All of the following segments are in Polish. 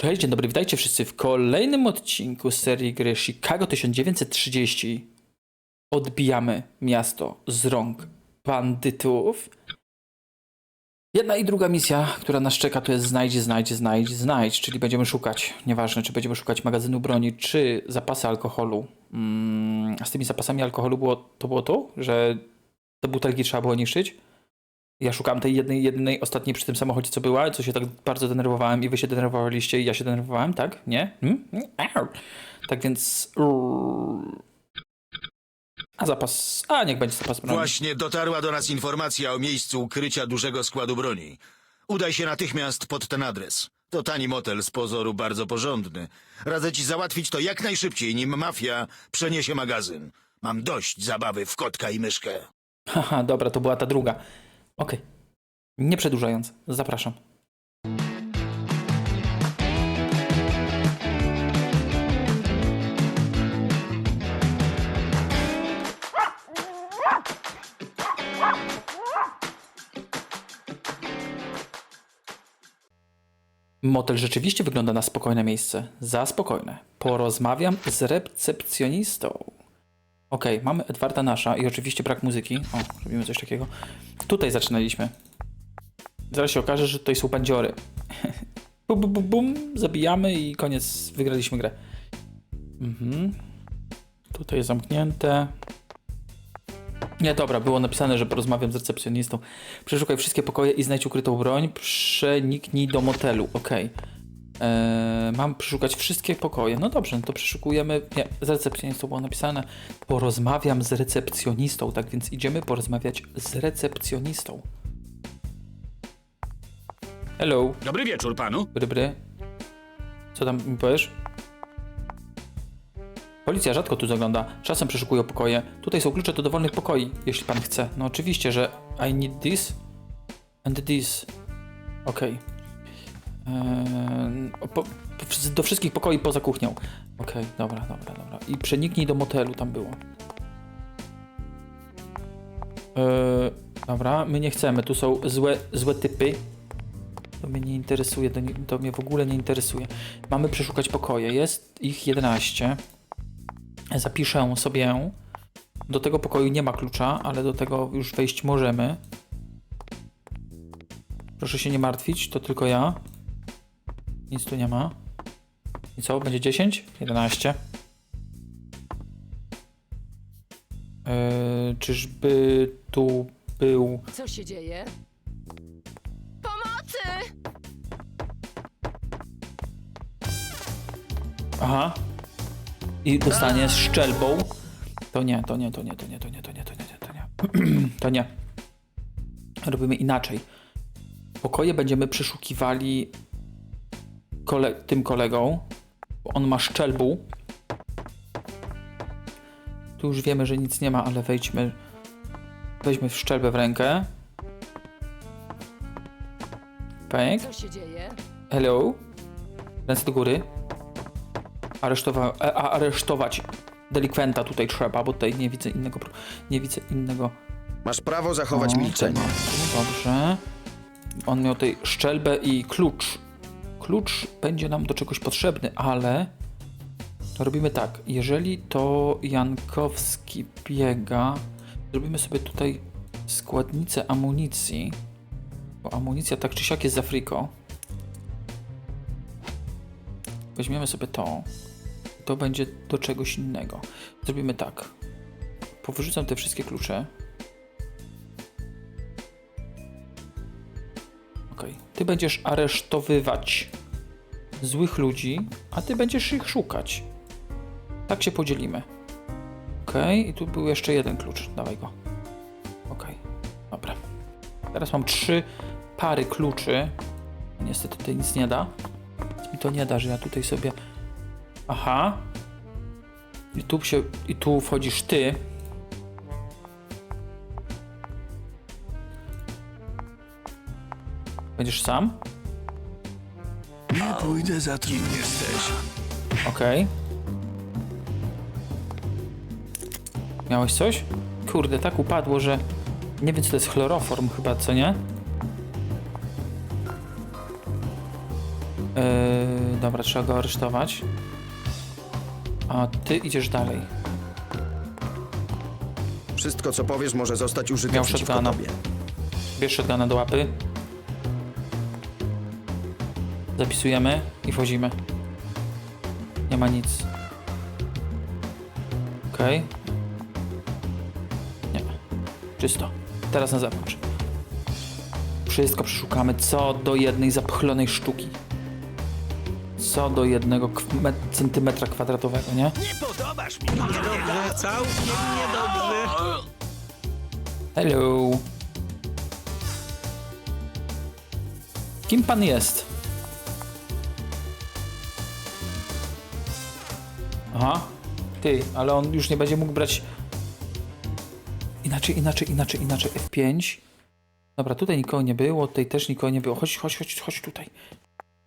Cześć, dzień dobry, witajcie wszyscy w kolejnym odcinku serii gry Chicago 1930. Odbijamy miasto z rąk bandytów. Jedna i druga misja, która nas czeka, to jest znajdź, znajdź, znajdź, znajdź, czyli będziemy szukać, nieważne czy będziemy szukać magazynu broni, czy zapasy alkoholu. Mm, z tymi zapasami alkoholu było, to było to, że te butelki trzeba było niszczyć. Ja szukałem tej jednej, jedynej, ostatniej przy tym samochodzie, co była, co się tak bardzo denerwowałem i wy się denerwowaliście i ja się denerwowałem, tak? Nie? Hmm? Tak więc... A zapas... A, niech będzie zapas broni. Właśnie dotarła do nas informacja o miejscu ukrycia dużego składu broni. Udaj się natychmiast pod ten adres. To tani motel z pozoru bardzo porządny. Radzę ci załatwić to jak najszybciej, nim mafia przeniesie magazyn. Mam dość zabawy w kotka i myszkę. Haha, dobra, to była ta druga. Okej. Nie przedłużając, zapraszam. Motel rzeczywiście wygląda na spokojne miejsce. Za spokojne. Porozmawiam z recepcjonistą. Okej, mamy Edwarda Nasza i oczywiście brak muzyki. O, robimy coś takiego. Tutaj zaczynaliśmy. Zaraz się okaże, że tutaj są bandziory. bum, bum, bum, zabijamy i koniec, wygraliśmy grę. Mhm. Tutaj jest zamknięte. Nie, dobra, było napisane, że porozmawiam z recepcjonistą. Przeszukaj wszystkie pokoje i znajdź ukrytą broń. Przeniknij do motelu. Okej. Eee, mam przeszukać wszystkie pokoje. No dobrze, no to przeszukujemy. Nie, z recepcjonistą było napisane. Porozmawiam z recepcjonistą, tak więc idziemy porozmawiać z recepcjonistą. Hello, Dobry wieczór panu. bry. Co tam mi powiesz? Policja rzadko tu zagląda. Czasem przeszukują pokoje. Tutaj są klucze do dowolnych pokoi, jeśli pan chce. No oczywiście, że I need this and this. Okej. Eee, do wszystkich pokoi poza kuchnią. Okej, dobra, dobra, dobra. I przeniknij do motelu, tam było. Eee, dobra, my nie chcemy, tu są złe, złe typy. To mnie nie interesuje, to, nie, to mnie w ogóle nie interesuje. Mamy przeszukać pokoje, jest ich 11. Zapiszę sobie. Do tego pokoju nie ma klucza, ale do tego już wejść możemy. Proszę się nie martwić, to tylko ja. Nic tu nie ma. I co? Będzie 10? 11. Eee, czyżby tu był. Co się dzieje? Pomocy! Aha. I dostanie z szczelbą. To nie, to nie, to nie, to nie, to nie, to nie, to nie, to nie. To nie. Robimy inaczej. Pokoje będziemy przeszukiwali kole tym kolegą, bo on ma szczelbę. Tu już wiemy, że nic nie ma, ale wejdźmy. Weźmy szczelbę w rękę. Pęk. Co się dzieje? Hello. Ręce do góry. Aresztowa a, a, aresztować delikwenta tutaj trzeba, bo tutaj nie widzę innego. Nie widzę innego. Masz prawo zachować O, milczenie. tematu. Dobrze. On miał tutaj szczelbę i klucz. Klucz będzie nam do czegoś potrzebny, ale robimy tak. Jeżeli to Jankowski biega, zrobimy sobie tutaj składnicę amunicji. Bo amunicja tak czy siak jest z Afriko. Weźmiemy sobie to. To będzie do czegoś innego. Zrobimy tak. Powyrzucam te wszystkie klucze. Okej. Ty będziesz aresztowywać złych ludzi, a ty będziesz ich szukać. Tak się podzielimy. Okej, i tu był jeszcze jeden klucz. Dawaj go. Okej, dobra. Teraz mam trzy pary kluczy. Niestety tutaj nic nie da. Nic mi to nie da, że ja tutaj sobie. Aha. I tu się. I tu wchodzisz ty. Będziesz sam? Pójdę za kim jesteś. Okej. Miałeś coś? Kurde, tak upadło, że nie wiem, co to jest chloroform chyba, co nie? Eee, Dobra, trzeba go aresztować. A ty idziesz dalej. Wszystko, co powiesz, może zostać użyte Miał przeciwko shotguna. tobie. Bierz shotguna do łapy. Zapisujemy i wchodzimy. Nie ma nic. Okej. Nie. Czysto. Teraz na zewnątrz. Wszystko przeszukamy co do jednej zapchlonej sztuki. Co do jednego centymetra kwadratowego, nie? Niedobrze, całkiem niedobrze. Hello. Kim pan jest? Aha. Ty, ale on już nie będzie mógł brać. Inaczej, inaczej, inaczej, inaczej. F5. Dobra, tutaj nikogo nie było, tutaj też nikogo nie było. Chodź, chodź, chodź, chodź tutaj.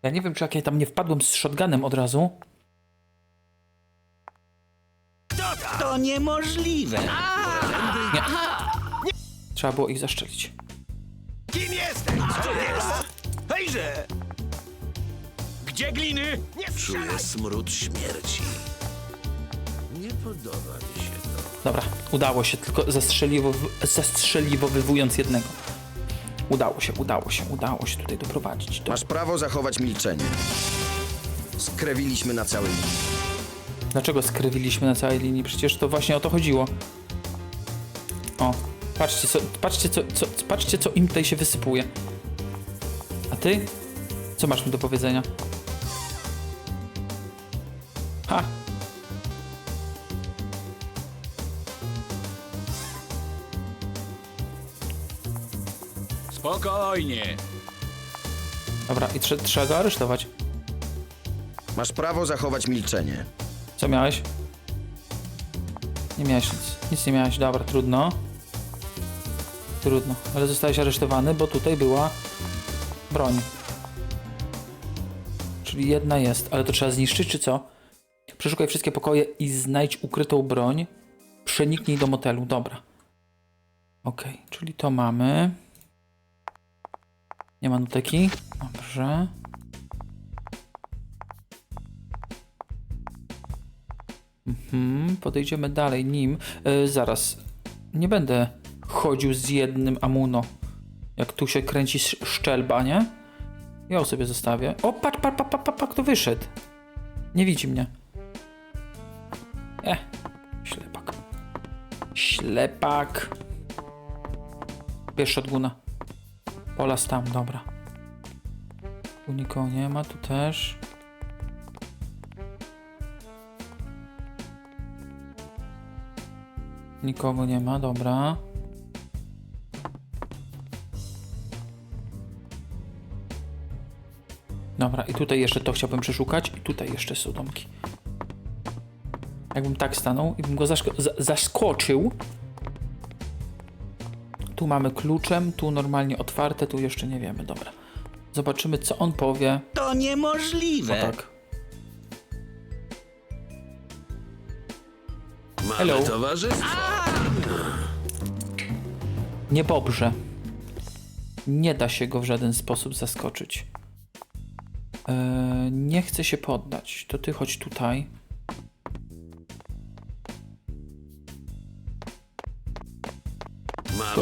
Ja nie wiem, czy jak ja tam nie wpadłem z shotgunem od razu. To niemożliwe. Trzeba było ich zaszczelić. Kim jesteś? Co jest? Hejże! Gdzie gliny? Nie Czuję smród śmierci. Podoba mi się to. Dobra, udało się, tylko zastrzeliwo, zastrzeliwowywując jednego. Udało się, udało się, udało się tutaj doprowadzić. Do... Masz prawo zachować milczenie. Skrewiliśmy na całej linii. Dlaczego skrywiliśmy na całej linii? Przecież to właśnie o to chodziło. O, patrzcie co, patrzcie co, co, patrzcie co im tutaj się wysypuje. A ty? Co masz mi do powiedzenia? Spokojnie. Dobra, i trze trzeba go aresztować. Masz prawo zachować milczenie. Co miałeś? Nie miałeś nic. Nic nie miałeś. Dobra, trudno. Trudno. Ale zostałeś aresztowany, bo tutaj była broń. Czyli jedna jest, ale to trzeba zniszczyć, czy co? Przeszukaj wszystkie pokoje i znajdź ukrytą broń. Przeniknij do motelu. Dobra. Okej, czyli to mamy. Nie ma nuteki. Dobrze. Mhm, podejdziemy dalej nim. E, zaraz. Nie będę chodził z jednym amuno. Jak tu się kręci sz- szczelba, nie? Ja ją sobie zostawię. O, patrz, patrz, patrz, patrz, patrz, kto wyszedł. Nie widzi mnie. E, ślepak. Ślepak. Bierz shotguna. Polas tam, dobra. Tu nikogo nie ma, tu też. Nikogo nie ma, dobra. Dobra, i tutaj jeszcze to chciałbym przeszukać. I tutaj jeszcze są domki. Jakbym tak stanął i bym go zaskoczył. Tu mamy kluczem, tu normalnie otwarte, tu jeszcze nie wiemy, dobra. Zobaczymy, co on powie. To O niemożliwe. tak. Mamy Hello. towarzystwo. Nie dobrze. Nie da się go w żaden sposób zaskoczyć. Eee, nie chce się poddać. To ty chodź tutaj.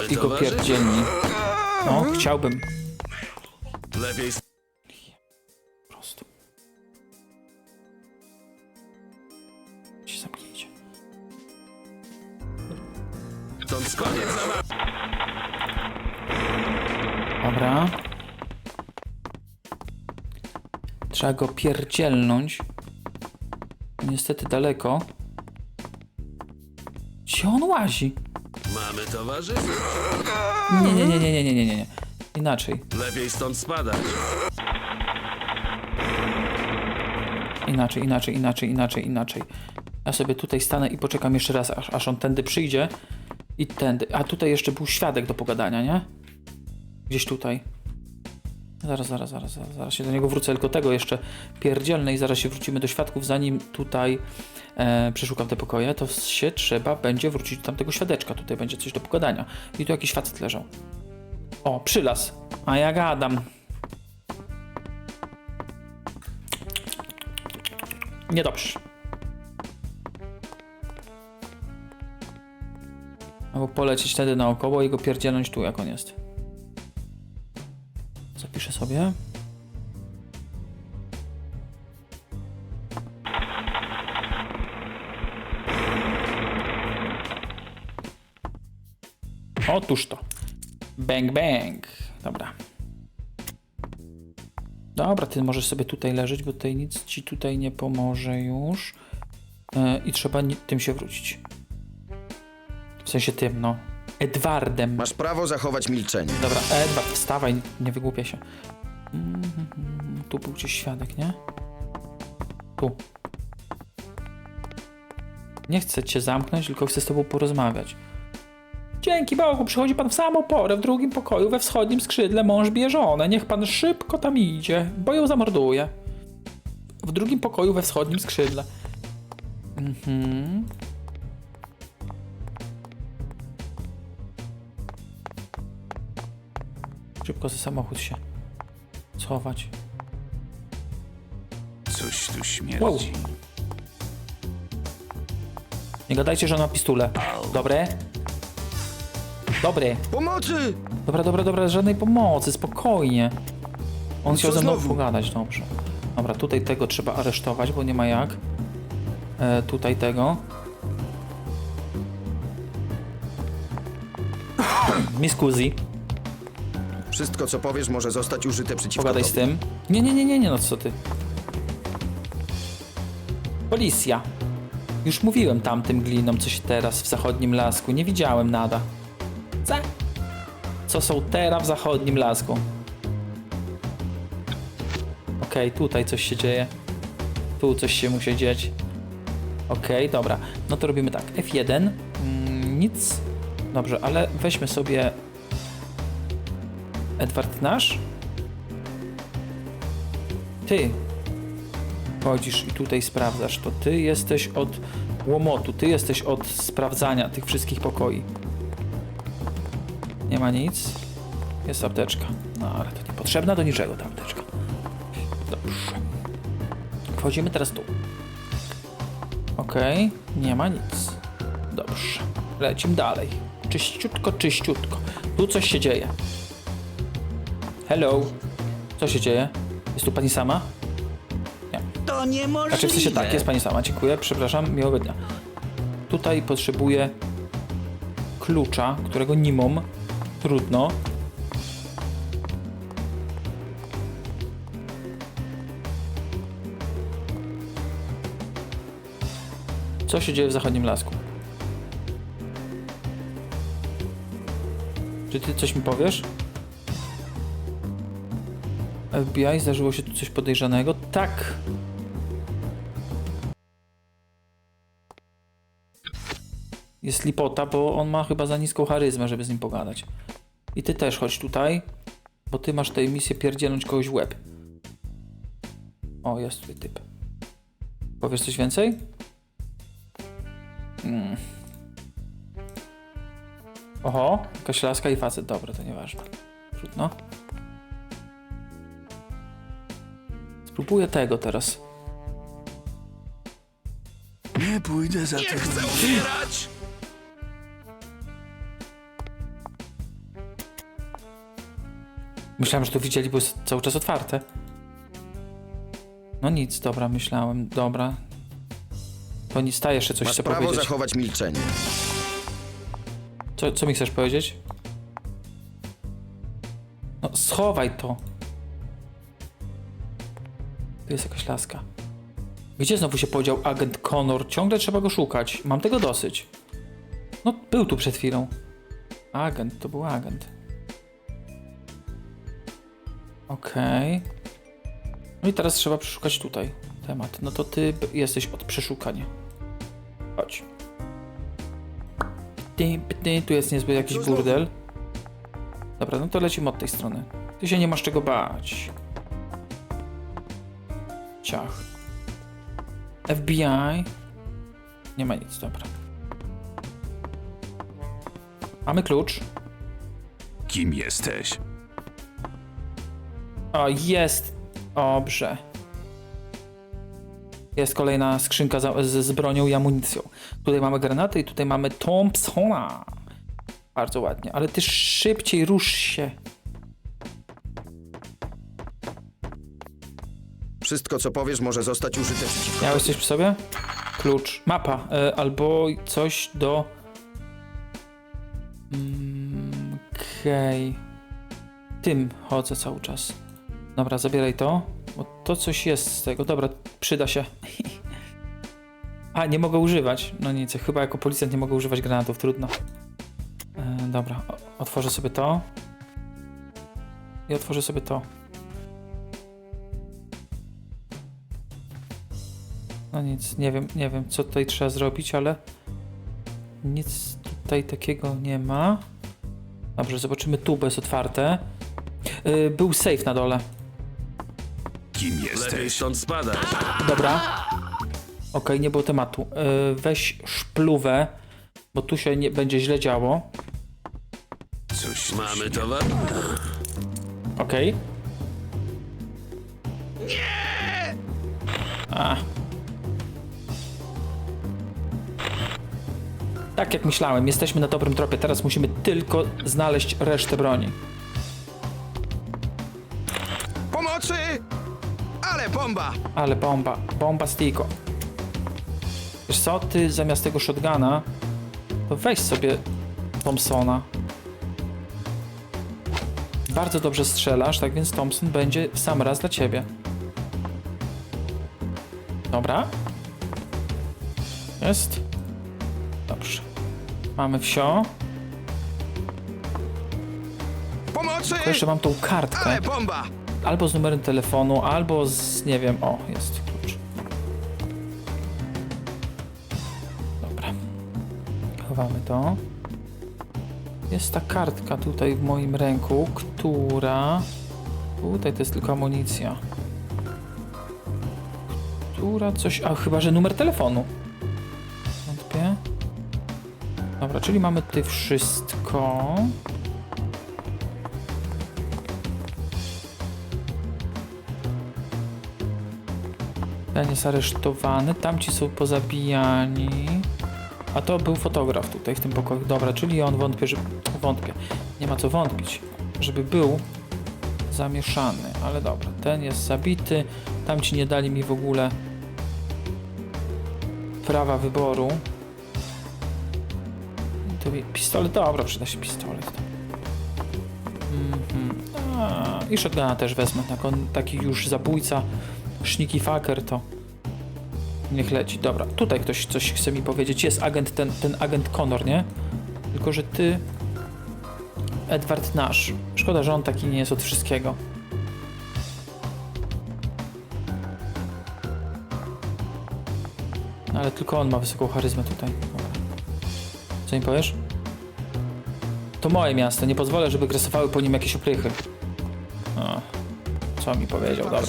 I go towarzystwo. pierdzielni. No, chciałbym. Lepiej Po prostu. Się zamknijcie. stąd koniec zabawy. Dobra. Trzeba go pierdzielnąć. Niestety daleko. Gdzie on łazi? Mamy towarzystwo. Nie, nie, nie, nie, nie, nie, nie, nie. Inaczej. Lepiej stąd spadać. Inaczej, inaczej, inaczej, inaczej, inaczej. Ja sobie tutaj stanę i poczekam jeszcze raz, aż, aż on tędy przyjdzie. I tędy. A tutaj jeszcze był świadek do pogadania, nie? Gdzieś tutaj. Zaraz, zaraz, zaraz, zaraz, zaraz się do niego wrócę, tylko tego jeszcze pierdzielne i zaraz się wrócimy do świadków, zanim tutaj e, przeszukam te pokoje, to się trzeba będzie wrócić do tamtego świadeczka, tutaj będzie coś do pogadania. I tu jakiś facet leżał. O, przylas. A ja gadam. Niedobrze. Albo polecieć wtedy naokoło i go pierdzielnąć tu, jak on jest. Zapiszę sobie. Otóż to. Bang, bang. Dobra. Dobra, ty możesz sobie tutaj leżeć, bo tutaj nic ci tutaj nie pomoże już. E, I trzeba tym się wrócić. W sensie tym, no. Edwardem. Masz prawo zachować milczenie. Dobra, Edward, wstawaj, nie wygłupię się. Mhm, Tu był gdzieś świadek, nie? Tu. Nie chcę cię zamknąć, tylko chcę z tobą porozmawiać. Dzięki Bogu, przychodzi pan w samą porę, w drugim pokoju, we wschodnim skrzydle mąż bije żonę. Niech pan szybko tam idzie, bo ją zamorduje. W drugim pokoju, we wschodnim skrzydle. Mhm. Szybko za samochód się schować. Coś tu śmierdzi. Wow. Nie gadajcie, że on ma pistulę. Dobre? Dobre. Pomocy! Dobra, dobra, dobra, żadnej pomocy, spokojnie. On chciał ze mną znowu? pogadać, dobrze. Dobra, tutaj tego trzeba aresztować, bo nie ma jak. E, tutaj tego. Mi scusi, Wszystko, co powiesz, może zostać użyte przeciwko pogadaj z tobie. tym. Nie, nie, nie, nie, nie, no co ty. Policja. Już mówiłem tamtym glinom coś teraz w zachodnim lasku. Nie widziałem nada. Co? Co są teraz w zachodnim lasku? Okej, tutaj coś się dzieje. Tu coś się musi dzieć. Okej, dobra. No to robimy tak. F1. Mm, nic. Dobrze, ale weźmy sobie Edward nasz. Ty chodzisz i tutaj sprawdzasz, to ty jesteś od łomotu, ty jesteś od sprawdzania tych wszystkich pokoi. Nie ma nic. Jest apteczka. No ale to niepotrzebna do niczego ta apteczka. Dobrze. Wchodzimy teraz tu. Okej, nie ma nic. Dobrze. Lecimy dalej. Czyściutko, czyściutko. Tu coś się dzieje. Hello. Co się dzieje? Jest tu pani sama? To niemożliwe. Znaczy w sensie tak, jest pani sama, dziękuję, przepraszam, miłego dnia. Tutaj potrzebuję klucza, którego nie mam. Trudno. Co się dzieje w zachodnim lasku? Czy ty coś mi powiesz? FBI, zdarzyło się tu coś podejrzanego? Tak. Jest lipota, bo on ma chyba za niską charyzmę, żeby z nim pogadać. I ty też chodź tutaj, bo ty masz tę misję pierdzielnąć kogoś w łeb. O, jest tutaj typ. Powiesz coś więcej? Mm. Oho, jakaś laska i facet. Dobra, to nieważne. Trudno. Spróbuję tego teraz. Nie pójdę za Nie tym. chcę umierać! Myślałem, że to widzieli, bo jest cały czas otwarte. No nic, dobra, myślałem, dobra. To nic, ta jeszcze coś Masz chcę prawo powiedzieć. zachować milczenie. Co, co mi chcesz powiedzieć? No, schowaj to. Tu jest jakaś laska. Gdzie znowu się podział agent Connor? Ciągle trzeba go szukać. Mam tego dosyć. No, był tu przed chwilą. Agent, to był agent. Okej. No i teraz trzeba przeszukać tutaj temat. No to ty jesteś od przeszukania. Chodź. Tu jest niezły jakiś burdel. Dobra, no to lecimy od tej strony. Ty się nie masz czego bać. Ciach. FBI. Nie ma nic, dobra. Mamy klucz. Kim jesteś? O, jest. Dobrze. Jest kolejna skrzynka za, z, z bronią i amunicją. Tutaj mamy granaty i tutaj mamy Thompsona. Bardzo ładnie, ale ty szybciej rusz się. Wszystko, co powiesz, może zostać użyte przeciwko Miałeś coś przy sobie? Klucz, mapa, y, albo coś do... Mm, Okej. Tym chodzę cały czas. Dobra, zabieraj to, bo to coś jest z tego. Dobra, przyda się. A, nie mogę używać. No nic, chyba jako policjant nie mogę używać granatów, trudno. E, dobra, otworzę sobie to. I otworzę sobie to. No nic, nie wiem, nie wiem co tutaj trzeba zrobić, ale nic tutaj takiego nie ma. Dobrze, zobaczymy tu, bo jest otwarte. Yy, był safe na dole. Kim Lepiej jesteś? stąd spadać. Dobra. Okej, nie było tematu. Yy, weź szpluwę, bo tu się nie będzie źle działo. Coś Mamy towar? Okej. A. Tak jak myślałem, jesteśmy na dobrym tropie. Teraz musimy tylko znaleźć resztę broni. Pomocy! Ale bomba! Ale bomba, bomba stiko. Wiesz co, ty zamiast tego shotguna, to weź sobie Thompsona. Bardzo dobrze strzelasz, tak więc Thompson będzie w sam raz dla ciebie. Dobra. Jest. Mamy wsio. Pomocy! Tylko jeszcze mam tą kartkę. Ale bomba! Albo z numerem telefonu, albo z, nie wiem, o, jest klucz. Dobra. Chowamy to. Jest ta kartka tutaj w moim ręku, która... Tutaj to jest tylko amunicja. Która coś... A, chyba, że numer telefonu. Dobra, czyli mamy tutaj wszystko. Ten jest aresztowany, tamci są pozabijani. A to był fotograf tutaj w tym pokoju. Dobra, czyli on wątpię, że... Wątpię. Nie ma co wątpić, żeby był zamieszany. Ale dobra, ten jest zabity. Tamci nie dali mi w ogóle prawa wyboru. Mi- pistolet, dobra, przyda się pistolet. Mhm. A, I shotguna też wezmę. Jak on taki już zabójca, sneaky fucker, to niech leci. Dobra, tutaj ktoś coś chce mi powiedzieć. Jest agent, ten, ten agent Connor, nie? Tylko, że ty... Edward Nash. Szkoda, że on taki nie jest od wszystkiego. Ale tylko on ma wysoką charyzmę tutaj. Co mi powiesz? To moje miasto, nie pozwolę, żeby grasowały po nim jakieś oprychy. O, co mi powiedział, dobra.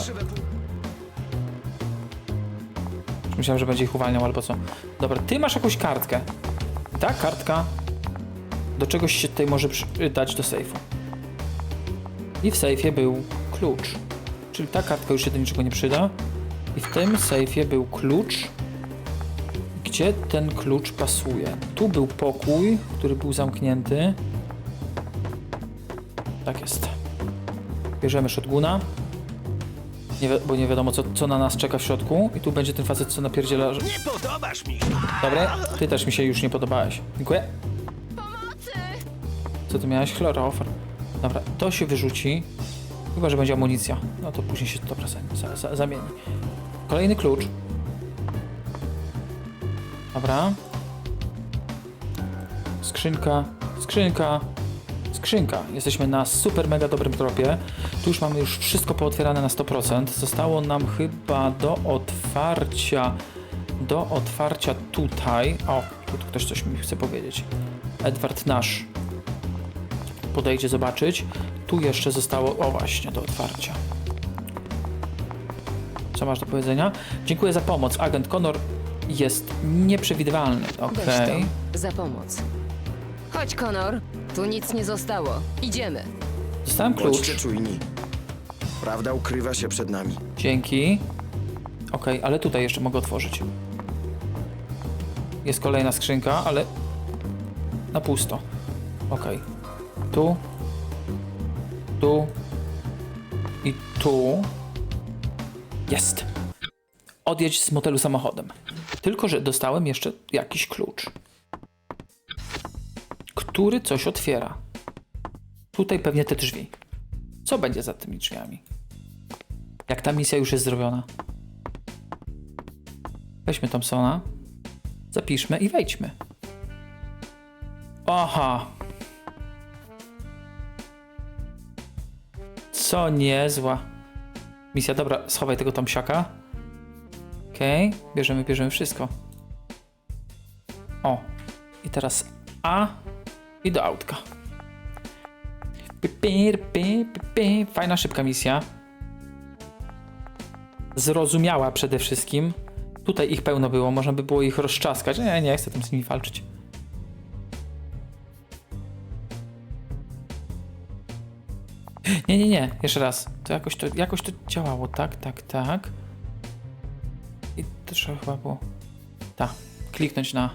Myślałem, że będzie ich uwalniał albo co. Dobra, ty masz jakąś kartkę. Ta kartka do czegoś się tutaj może przydać do sejfu. I w sejfie był klucz. Czyli ta kartka już się do niczego nie przyda. I w tym sejfie był klucz. Gdzie ten klucz pasuje? Tu był pokój, który był zamknięty. Tak jest. Bierzemy shotguna. Nie bo nie wiadomo, co, co na nas czeka w środku. I tu będzie ten facet, co napierdziela. że- Nie podobasz mi się. Dobre? Ty też mi się już nie podobałeś. Dziękuję. Co ty miałeś? Chlorofor. Dobra, to się wyrzuci. Chyba, że będzie amunicja. No to później się dobra za, za, zamieni. Kolejny klucz. Dobra. Skrzynka, skrzynka, skrzynka. Jesteśmy na super mega dobrym tropie. Tu już mamy już wszystko pootwierane na 100%. Zostało nam chyba do otwarcia do otwarcia tutaj. O, tu ktoś coś mi chce powiedzieć. Edward Nasz podejdzie zobaczyć. Tu jeszcze zostało, o właśnie, do otwarcia. Co masz do powiedzenia? Dziękuję za pomoc. Agent Connor jest nieprzewidywalny. Weź Okej. to za pomoc. Chodź, Konor. Tu nic nie zostało. Idziemy. Dostałem klucz. Bądźcie czujni. Prawda ukrywa się przed nami. Dzięki. Ok, ale tutaj jeszcze mogę otworzyć. Jest kolejna skrzynka, ale na pusto. Ok. Tu. Tu. I tu. Jest. Odjedź z motelu samochodem. Tylko, że dostałem jeszcze jakiś klucz. Który coś otwiera. Tutaj pewnie te drzwi. Co będzie za tymi drzwiami? Jak ta misja już jest zrobiona? Weźmy Thompsona, zapiszmy i wejdźmy. Aha. Co niezła. Misja, dobra, schowaj tego Tomsiaka. Bierzemy, bierzemy wszystko. O, i teraz A i do autka. Fajna, szybka misja. Zrozumiała przede wszystkim. Tutaj ich pełno było, można by było ich rozczaskać. Nie, nie chcę tam z nimi walczyć. Nie, nie, nie, jeszcze raz. To jakoś to, jakoś to działało, tak, tak, tak. To trzeba chyba było. Tak, kliknąć na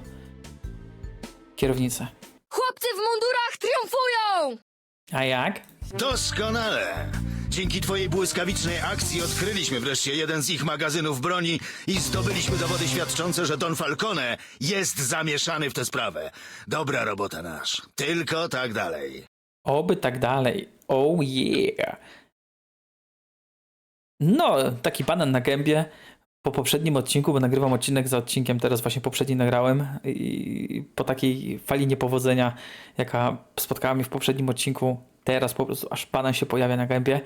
kierownicę. Chłopcy w mundurach triumfują! A jak? Doskonale! Dzięki twojej błyskawicznej akcji odkryliśmy wreszcie jeden z ich magazynów broni i zdobyliśmy dowody świadczące, że Don Falcone jest zamieszany w tę sprawę. Dobra robota nasz. Tylko tak dalej. Oby tak dalej. Oh yeah. No, taki banan na gębie. Po poprzednim odcinku, bo nagrywam odcinek za odcinkiem, teraz właśnie poprzedni nagrałem i po takiej fali niepowodzenia, jaka spotkała mnie w poprzednim odcinku, teraz po prostu aż banan się pojawia na gębie.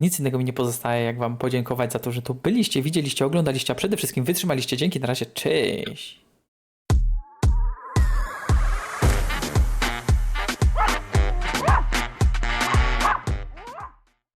Nic innego mi nie pozostaje, jak wam podziękować za to, że tu byliście, widzieliście, oglądaliście, a przede wszystkim wytrzymaliście. Dzięki, na razie, cześć!